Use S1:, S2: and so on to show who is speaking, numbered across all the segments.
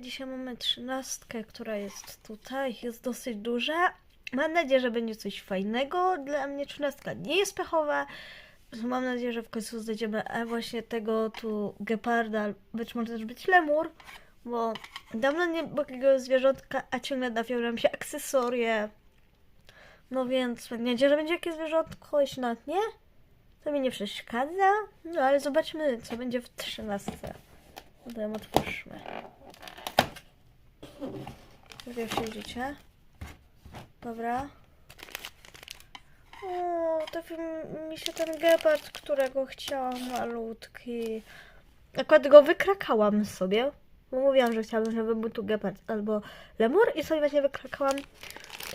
S1: dzisiaj mamy trzynastkę, która jest tutaj, jest dosyć duża. Mam nadzieję, że będzie coś fajnego. Dla mnie trzynastka nie jest pechowa. Mam nadzieję, że w końcu znajdziemy e, właśnie tego tu geparda, być może też być lemur, bo dawno nie było takiego zwierzątka, a ciągle nawiążą się akcesorie. No więc mam nadzieję, że będzie jakieś zwierzątko, jeśli nawet nie, to mi nie przeszkadza. No ale zobaczmy, co będzie w trzynastce. Potem otwórzmy. Gdzie siedzicie? Dobra. O, trafił mi się ten gepard, którego chciałam, malutki. Akurat go wykrakałam sobie, bo mówiłam, że chciałabym, żeby był tu gepard albo lemur i sobie właśnie wykrakałam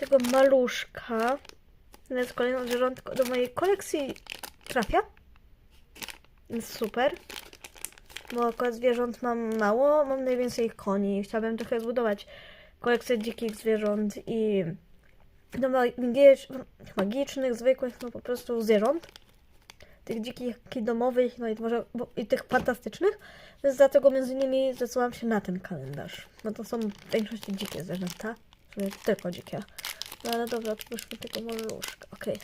S1: tego maluszka. Więc kolejne zwierzątko do mojej kolekcji trafia. Super. Bo akurat zwierząt mam mało, mam najwięcej koni. Chciałabym trochę zbudować kolekcję dzikich zwierząt i no, magicz, magicznych, zwykłych, no po prostu zwierząt. Tych dzikich domowych, no i może bo, i tych fantastycznych. Więc dlatego między innymi zdecydowałam się na ten kalendarz. No to są w większości dzikie zwierzęta. Tylko dzikie. No ale dobra, otwórzmy tego maluszka. Okej.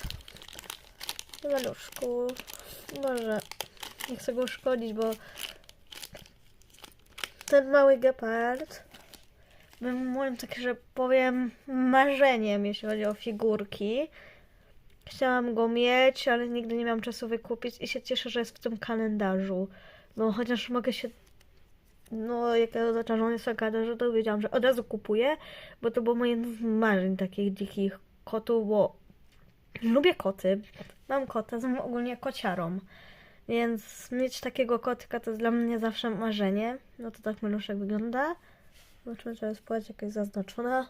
S1: Okay. Maluszku. Może nie chcę go uszkodzić, bo ten mały gepard był moim, tak że powiem, marzeniem, jeśli chodzi o figurki. Chciałam go mieć, ale nigdy nie miałam czasu wykupić i się cieszę, że jest w tym kalendarzu. No chociaż mogę się. No, jak ja on jest kalendarzu, to wiedziałam, że od razu kupuję, bo to było moje z marzeń takich dzikich kotów, bo lubię koty. Mam kota, jestem ogólnie kociarą. Więc mieć takiego kotka to jest dla mnie zawsze marzenie. No to tak maluszek wygląda. Zobaczymy, czy jest płeć jakaś zaznaczona.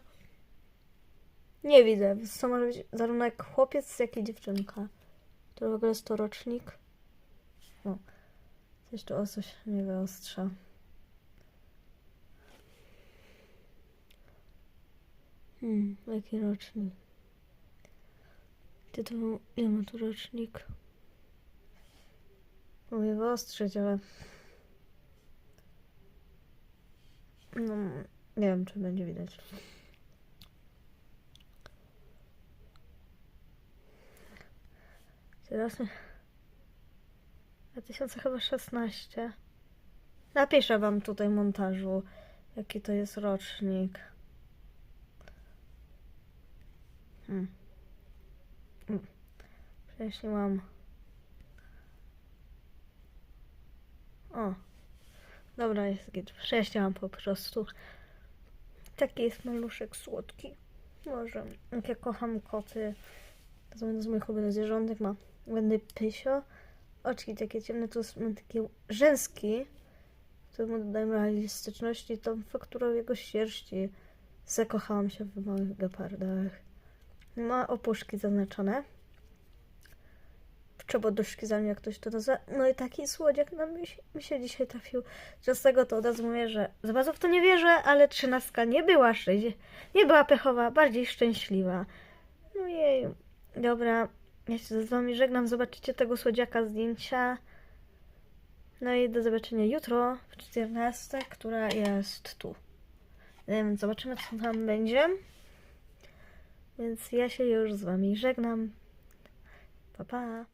S1: Nie widzę, więc to może być zarówno jak chłopiec, jak i dziewczynka. To w ogóle jest to rocznik. O, coś tu o coś nie wyostrza. Hmm, jaki rocznik? Ty to był, ile ma tu rocznik? Mówię wyostrzyć, ale... No, nie wiem, czy będzie widać. Teraz 2016. Napiszę wam tutaj montażu, jaki to jest rocznik. Hmm. Hmm. O. Dobra, jest git. Prześniałam po prostu. Taki jest maluszek słodki. Może. Jak ja kocham koty. To są jedne z moich ulubionych zwierzątek. Ma będę pysio. Oczki takie ciemne. Jest ma takie rzęski. które mu dodają realistyczności. Tą fakturą jego sierści. Zakochałam się w małych gepardach. Ma opuszki zaznaczone. Czoboduszki za mnie, jak ktoś to nazywa. No i taki słodziak nam mi się, mi się dzisiaj trafił. Z tego to od razu mówię, że za bardzo w to nie wierzę, ale trzynastka nie była szczęśliwa, nie była pechowa, bardziej szczęśliwa. No jej, dobra, ja się z wami żegnam, zobaczycie tego słodziaka zdjęcia. No i do zobaczenia jutro w 14, która jest tu. Zobaczymy, co tam będzie. Więc ja się już z wami żegnam. Pa, pa.